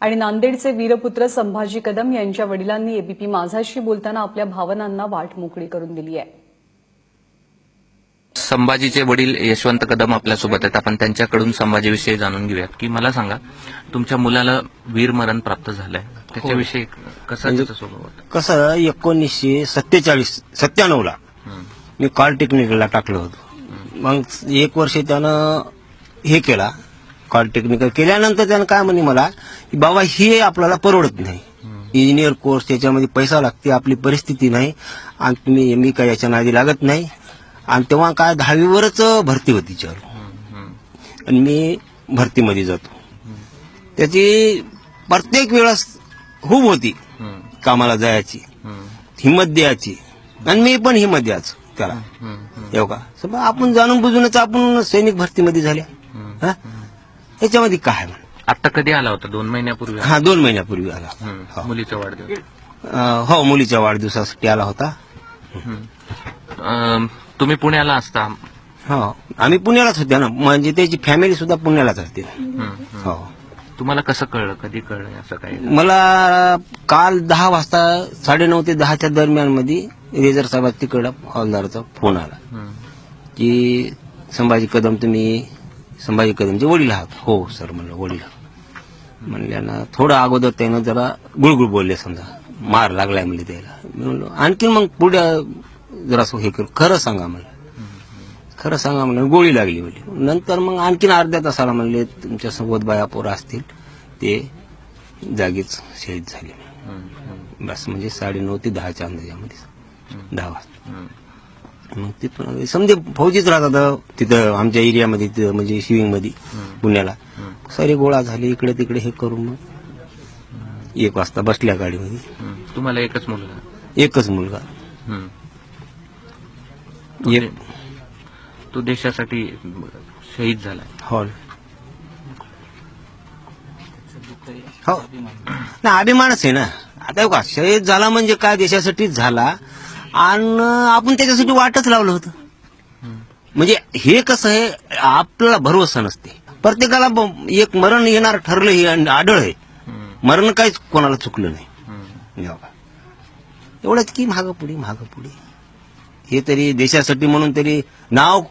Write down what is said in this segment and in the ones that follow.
आणि नांदेडचे वीरपुत्र संभाजी कदम यांच्या वडिलांनी एबीपी माझाशी बोलताना आपल्या भावनांना वाट मोकळी करून दिली आहे. संभाजीचे वडील यशवंत कदम आपल्यासोबत आहेत. आपण त्यांच्याकडून संभाजीविषयी जाणून घेऊयात. की मला सांगा तुमच्या मुलाला वीरमरण प्राप्त झालंय. त्याच्याविषयी कसा स्वभाव होता? कसं एकोणीसशे सत्तेचाळीस सत्त्याण्णव ला मी कॉल टेक्निकलला टाकलं होतं. मग एक वर्ष त्यानं हे केला. कॉल टेक्निकल केल्यानंतर त्यानं काय म्हणे मला की बाबा हे आपल्याला परवडत नाही. इंजिनियर कोर्स त्याच्यामध्ये पैसा लागते आपली परिस्थिती नाही आणि तुम्ही मी काय याच्या नादी लागत नाही. आणि तेव्हा काय दहावीवरच भरती होती चालू. आणि मी भरतीमध्ये जातो. त्याची प्रत्येक वेळेस खूप होती. कामाला जायची हिंमत द्यायची. आणि मी पण हिंमत द्यायचो त्याला. समजा आपण जाणून बुजूनच आपण सैनिक भरतीमध्ये झाल्या हा? याच्यामध्ये काय म्हण आता कधी आला होता? दोन महिन्यापूर्वी हा दोन महिन्यापूर्वी आला. हम्म. हो. मुलीचा वाढदिवस अं, हो मुलीच्या वाढदिवसासाठी आला होता. अं, तुम्ही पुण्याला असता. हो आम्ही पुण्यालाच होत्या ना. म्हणजे त्याची फॅमिली सुद्धा पुण्यालाच होती हो. तुम्हाला कसं कळलं? कधी कळलं असं काही? मला काल दहा वाजता साडेनऊ ते दहाच्या दरम्यानमध्ये रेजर साहेब तिकडं हवालदाराचा फोन आला. की संभाजी कदम तुम्ही संभाजी कदमचे वडील आहात. हो सर म्हणलं वडील. आहात म्हणल्यानं थोडं अगोदर त्यानं जरा गुळगुळ बोलले समजा. मार लागलाय म्हणजे त्याला. म्हणलो आणखीन मग पुढे जरासं हे कर. खरं सांगा म्हणलं. खरं सांगा म्हणलं गोळी लागली म्हणली. नंतर मग आणखीन अर्ध्या तासाला म्हणले तुमच्यासोबत बाया पोरं असतील ते जागीच शहीद झाले. बस म्हणजे साडेनऊ ते दहाच्या अंदाजामध्ये. दहा वाजता. मग तिथून समजे फौजीच राहतात तिथं आमच्या एरियामध्ये तिथं म्हणजे शिविंगमध्ये पुण्याला. सारे गोळा झाले इकडे तिकडे हे करून मग एक वाजता बसल्या गाडीमध्ये. तुम्हाला एकच मुलगा? एकच मुलगा. हम्म. तो एक दे- तो देशासाठी शहीद झालाय. हॉल हो. ना अभिमानच आहे ना. आता का शहीद झाला म्हणजे काय? देशासाठीच झाला. आणि आपण त्याच्यासाठी वाटच लावलं होतं. म्हणजे हे कसं आहे आपल्याला भरवसा नसते. प्रत्येकाला एक मरण येणार ठरलं हे आणि आढळ आहे. मरण काहीच कोणाला चुकलं नाही. एवढंच की महाग पुढे महाग पुढे. हे तरी देशासाठी म्हणून तरी नाव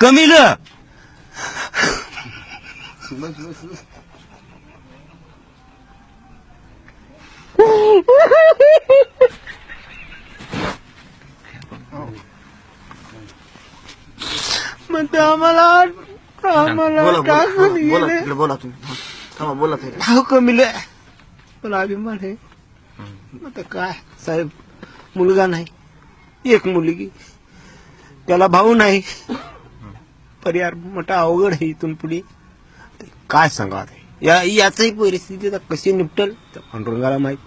कमीलं. म्हणते आम्हाला आम्हाला टाकून गेले. बोला तुम्ही. थांबा बोला तरी नाव कमीलं पण अभिमान आहे. आता काय? साहेब मुलगा नाही. एक मुलगी. त्याला भाऊ नाही. पर्याय मोठा अवघड आहे इथून पुढे. काय सांगा? या याचही परिस्थिती कशी निपटल? पांडुरंगाला माहीत.